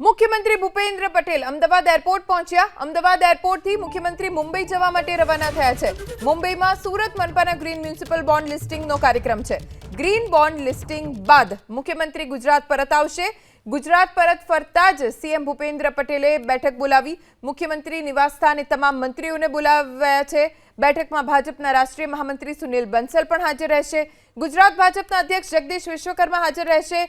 મુખ્યમંત્રી ભૂપેન્દ્ર પટેલ અમદાવાદ એરપોર્ટ પહોંચ્યા. અમદાવાદ એરપોર્ટથી મુખ્યમંત્રી મુંબઈ જવા માટે રવાના થયા છે. મુંબઈમાં સુરત મનપાના ગ્રીન મ્યુનિસિપલ બોન્ડ લિસ્ટિંગનો કાર્યક્રમ છે. ગ્રીન બોન્ડ લિસ્ટિંગ બાદ મુખ્યમંત્રી ગુજરાત પરત આવશે. ગુજરાત પરત ફરતા જ સીએમ ભૂપેન્દ્ર પટેલે બેઠક બોલાવી. મુખ્યમંત્રી નિવાસસ્થાને તમામ મંત્રીઓને બોલાવ્યા છે. બેઠકમાં ભાજપના રાષ્ટ્રીય મહામંત્રી સુનિલ બંસલ પણ હાજર રહેશે. ગુજરાત ભાજપના અધ્યક્ષ જગદીશ વિશ્વકર્મા હાજર રહેશે.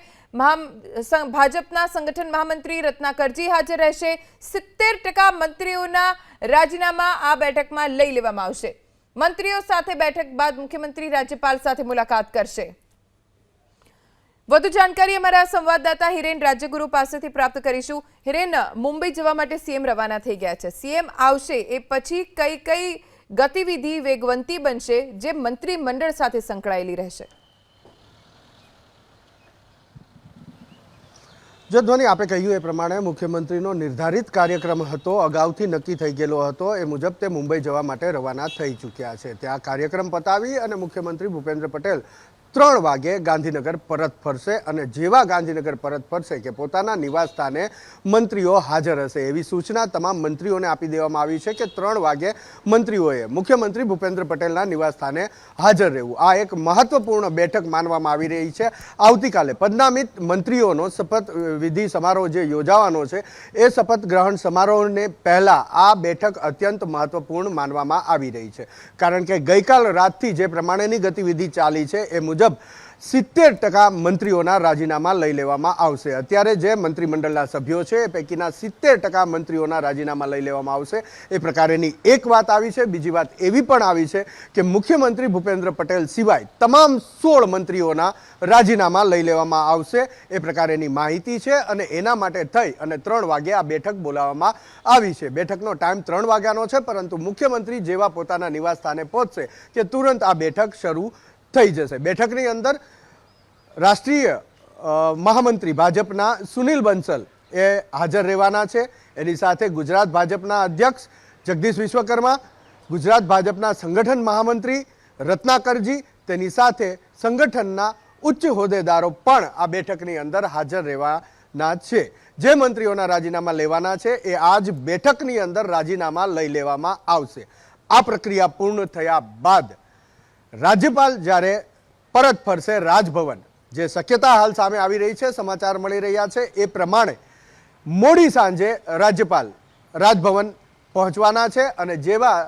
ભાજપના સંગઠન મહામંત્રી રત્નાકરજી હાજર રહેશે. સિત્તેર ટકા મંત્રીઓના રાજીનામા આ બેઠકમાં લઈ લેવામાં આવશે. મંત્રીઓ સાથે બેઠક બાદ મુખ્યમંત્રી રાજ્યપાલ સાથે મુલાકાત કરશે. વધુ જાણકારી અમારા સંવાદદાતા હિરેન રાજ્યગુરુ પાસેથી પ્રાપ્ત કરીશું. હિરેન, મુંબઈ જવા માટે સીએમ રવાના થઈ ગયા છે. સીએમ આવશે એ પછી કઈ કઈ ગતિવિધિ વેગવંતી બનશે, જે મંત્રીમંડળ સાથે સંકળાયેલી રહેશે. જો ધ્વની આપણે કહ્યું એ પ્રમાણે મુખ્યમંત્રીનો નિર્ધારિત કાર્યક્રમ હતો, અગાઉથી નક્કી થઈ ગયેલો હતો, એ મુજબ તે મુંબઈ જવા માટે રવાના થઈ ચૂક્યા છે. ત્યાં કાર્યક્રમ પતાવી અને મુખ્યમંત્રી ભૂપેન્દ્ર પટેલ ત્રણ વાગે ગાંધીનગર પરત ફરશે અને જેવા ગાંધીનગર પરત ફરશે કે પોતાના નિવાસ સ્થાને મંત્રીઓ હાજર હશે એવી સૂચના તમામ મંત્રીઓને આપી દેવામાં આવી છે કે ત્રણ વાગે મંત્રીઓએ, મુખ્યમંત્રી ભૂપેન્દ્ર પટેલના નિવાસ સ્થાને હાજર રહેવું. આ એક મહત્વપૂર્ણ બેઠક માનવામાં આવી રહી છે. આવતીકાલે પદનામિત મંત્રીઓનો શપથ વિધિ સમારોહ જે યોજાવાનો છે, એ શપથ ગ્રહણ સમારોહને પહેલાં આ બેઠક અત્યંત મહત્વપૂર્ણ માનવામાં આવી રહી છે. કારણ કે ગઈકાલ રાતથી જે પ્રમાણેની ગતિવિધિ ચાલી છે, એ મુજબ સિત્તેર ટકા મંત્રીઓના રાજીનામા લઈ લેવામાં આવશે. અત્યારે જે મંત્રીમંડળના સભ્યો છે, એ પૈકીના સિત્તેર ટકા મંત્રીઓના રાજીનામા લઈ લેવામાં આવશે. એ પ્રકારેની એક વાત આવી છે, બીજી વાત એવી પણ આવી છે કે મુખ્યમંત્રી ભૂપેન્દ્ર પટેલ સિવાય તમામ સોળ મંત્રીઓના રાજીનામા લઈ લેવામાં આવશે. એ પ્રકારેની માહિતી છે અને એના માટે થઈ અને ત્રણ વાગે આ બેઠક બોલાવવામાં આવી છે. બેઠકનો ટાઈમ ત્રણ વાગ્યાનો છે, પરંતુ મુખ્યમંત્રી જેવા પોતાના નિવાસ સ્થાને પહોંચશે કે તુરંત આ બેઠક શરૂ થઈ જશે. બેઠકની અંદર રાષ્ટ્રીય મહામંત્રી ભાજપના સુનિલ બંસલ એ હાજર રહેવાના છે. એની સાથે ગુજરાત ભાજપના અધ્યક્ષ જગદીશ વિશ્વકર્મા, ગુજરાત ભાજપના સંગઠન મહામંત્રી રત્નાકરજી, તેની સાથે સંગઠનના ઉચ્ચ હોદ્દેદારો પણ આ બેઠકની અંદર હાજર રહેવાના છે. જે મંત્રીઓના રાજીનામા લેવાના છે એ આજ બેઠકની અંદર રાજીનામા લઈ લેવામાં આવશે. આ પ્રક્રિયા પૂર્ણ થયા બાદ રાજ્યપાલ જ્યારે પરત ફરશે રાજભવન, જે શક્યતા હાલ સામે આવી રહી છે, સમાચાર મળી રહ્યા છે, એ પ્રમાણે મોડી સાંજે રાજ્યપાલ રાજભવન પહોંચવાના છે અને જેવા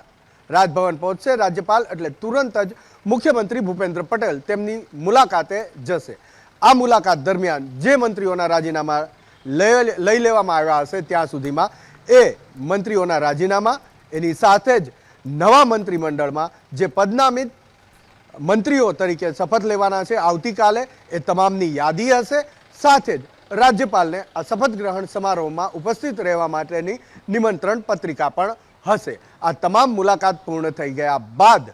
રાજભવન પહોંચશે, રાજ્યપાલ એટલે તુરંત જ મુખ્યમંત્રી ભૂપેન્દ્ર પટેલ તેમની મુલાકાતે જશે. આ મુલાકાત દરમિયાન જે મંત્રીઓના રાજીનામા લઈ લેવામાં આવ્યા હશે, ત્યાં સુધીમાં એ મંત્રીઓના રાજીનામા, એની સાથે જ નવા મંત્રીમંડળમાં જે પદનામિત મંત્રીઓ તરીકે શપથ લેવાના છે. આવતીકાલે એ તમામની યાદી હશે. સાથે જ રાજ્યપાલને આ શપથ ગ્રહણ સમારોહમાં ઉપસ્થિત રહેવા માટેની નિમંત્રણ પત્રિકા પણ હશે. આ તમામ મુલાકાત પૂર્ણ થઈ ગયા બાદ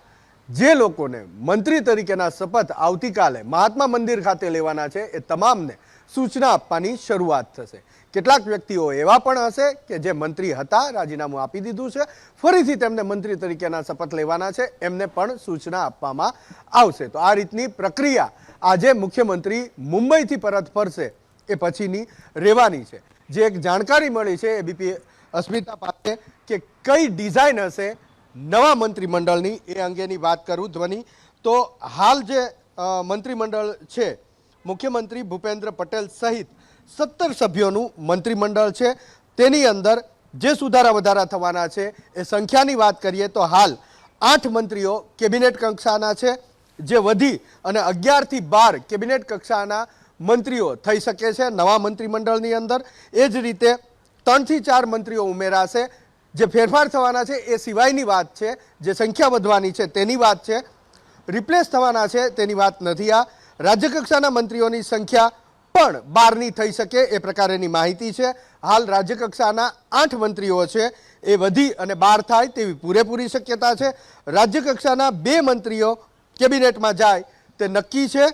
જે લોકોને મંત્રી તરીકેના શપથ આવતીકાલે મહાત્મા મંદિર ખાતે લેવાના છે, એ તમામને સૂચના આપવાની શરૂઆત થશે. કેટલાક વ્યક્તિઓ એવા પણ હશે કે જે મંત્રી હતા, રાજીનામું આપી દીધું છે. ફરીથી તેમને મંત્રી તરીકેના શપથ લેવાના છે. એમને પણ સૂચના આપવામાં આવશે. તો આ રીતની પ્રક્રિયા આજે મુખ્યમંત્રી મુંબઈથી પરત ફરશે. એ પછીની રહેવાની છે. જે એક જાણકારી મળી છે એબીપી અસ્મિતા પાસે કે કઈ ડિઝાઇન હશે નવા મંત્રીમંડળની એ અંગેની વાત કરું ધ્વની. તો હાલ જે મંત્રીમંડળ છે મુખ્યમંત્રી ભૂપેન્દ્ર પટેલ સહિત સત્તર સભ્યોનું મંત્રીમંડળ છે. તેની અંદર જે સુધારા વધારા થવાના છે, એ સંખ્યાની વાત કરીએ તો હાલ આઠ મંત્રીઓ કેબિનેટ કક્ષાના છે, જે વધી અને અગિયારથી બાર કેબિનેટ કક્ષાના મંત્રીઓ થઈ શકે છે નવા મંત્રીમંડળની અંદર. એ જ રીતે ત્રણથી ચાર મંત્રીઓ ઉમેરાશે. જે ફેરફાર થવાના છે, એ સિવાયની વાત છે. જે સંખ્યા વધવાની છે, તેની વાત છે. રિપ્લેસ થવાના છે, તેની વાત નથી આ. રાજ્યકક્ષાના મંત્રીઓની સંખ્યા પણ બારની થઈ શકે એ પ્રકારેની માહિતી છે. હાલ રાજ્યકક્ષાના આઠ મંત્રીઓ છે એ વધી અને બાર થાય તેવી પૂરેપૂરી શક્યતા છે. રાજ્યકક્ષાના બે મંત્રીઓ કેબિનેટમાં જાય તે નક્કી છે.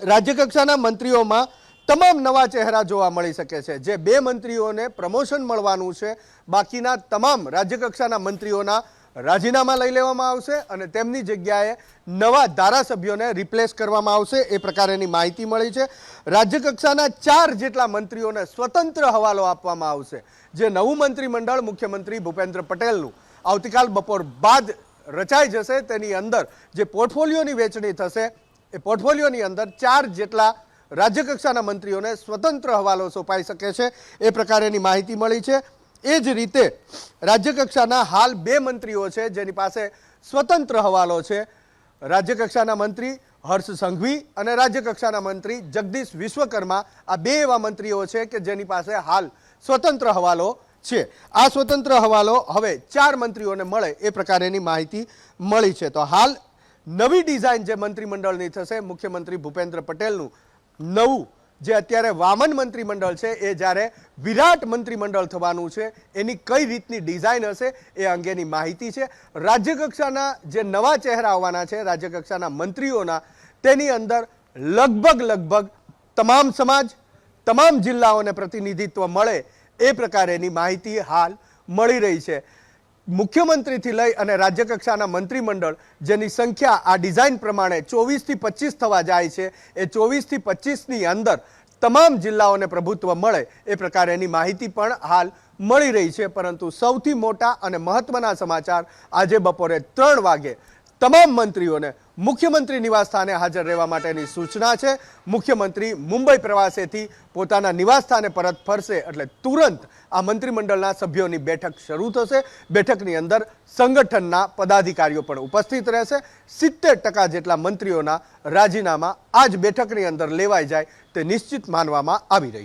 રાજ્યકક્ષાના મંત્રીઓમાં તમામ નવા ચહેરા જોવા મળી શકે છે. જે બે મંત્રીઓને પ્રમોશન મળવાનું છે. બાકીના તમામ રાજ્યકક્ષાના મંત્રીઓના રાજીનામા લઈ લેવામાં આવશે અને તેમની જગ્યાએ નવા ધારાસભ્યોને રિપ્લેસ કરવામાં આવશે એ પ્રકારેની માહિતી મળી છે. રાજ્યકક્ષાના ચાર જેટલા મંત્રીઓને સ્વતંત્ર હવાલો આપવામાં આવશે. જે નવું મંત્રીમંડળ મુખ્યમંત્રી ભૂપેન્દ્ર પટેલનું આવતીકાલ બપોર બાદ રચાઈ જશે. તેની અંદર જે પોર્ટફોલિયોની વેચણી થશે, એ પોર્ટફોલિયોની અંદર ચાર જેટલા રાજ્યકક્ષાના મંત્રીઓને સ્વતંત્ર હવાલો સોંપાઈ શકે છે. એ પ્રકારેની માહિતી મળી છે. એ જ રીતે રાજ્યકક્ષાના હાલ બે મંત્રીઓ છે, જેની પાસે સ્વતંત્ર હવાલો છે. રાજ્યકક્ષાના મંત્રી હર્ષ સંઘવી અને રાજ્યકક્ષાના મંત્રી જગદીશ વિશ્વકર્મા આ બે એવા મંત્રીઓ છે કે જેની પાસે હાલ સ્વતંત્ર હવાલો છે. આ સ્વતંત્ર હવાલો હવે ચાર મંત્રીઓને મળે એ પ્રકારેની માહિતી મળી છે. તો હાલ નવી ડિઝાઇન જે મંત્રીમંડળની થશે, મુખ્યમંત્રી ભૂપેન્દ્ર પટેલનું નવું જે અત્યારે વામન મંત્રીમંડળ છે, એ જ્યારે વિરાટ મંત્રીમંડળ થવાનું છે, એની કઈ રીતની ડિઝાઇન હશે એ અંગેની માહિતી છે. રાજ્યકક્ષાના જે નવા ચહેરા આવવાના છે, રાજ્યકક્ષાના મંત્રીઓના, તેની અંદર લગભગ લગભગ તમામ સમાજ, તમામ જિલ્લાઓને પ્રતિનિધિત્વ મળે એ પ્રકારેની માહિતી હાલ મળી રહી છે. મુખ્યમંત્રીથી લઈ અને રાજ્ય કક્ષાના મંત્રીમંડળ જેની સંખ્યા આ ડિઝાઇન પ્રમાણે ચોવીસથી પચીસ થવા જાય છે, એ ચોવીસથી પચીસની અંદર તમામ જિલ્લાઓને પ્રભુત્વ મળે એ પ્રકારેની માહિતી પણ હાલ મળી રહી છે. પરંતુ સૌથી મોટા અને મહત્વના સમાચાર આજે બપોરે ત્રણ વાગે તમામ મંત્રીઓને મુખ્યમંત્રી નિવાસસ્થાને હાજર રહેવા માટેની સૂચના છે. મુખ્યમંત્રી મુંબઈ પ્રવાસેથી પોતાના નિવાસસ્થાને પરત ફરશે એટલે તુરંત આ મંત્રીમંડળના સભ્યોની બેઠક શરૂ થશે. બેઠકની અંદર સંગઠનના પદાધિકારીઓ પણ ઉપસ્થિત રહેશે. સિત્તેર ટકા જેટલા મંત્રીઓના રાજીનામા આ જ બેઠકની અંદર લેવાઈ જાય તે નિશ્ચિત માનવામાં આવી રહ્યું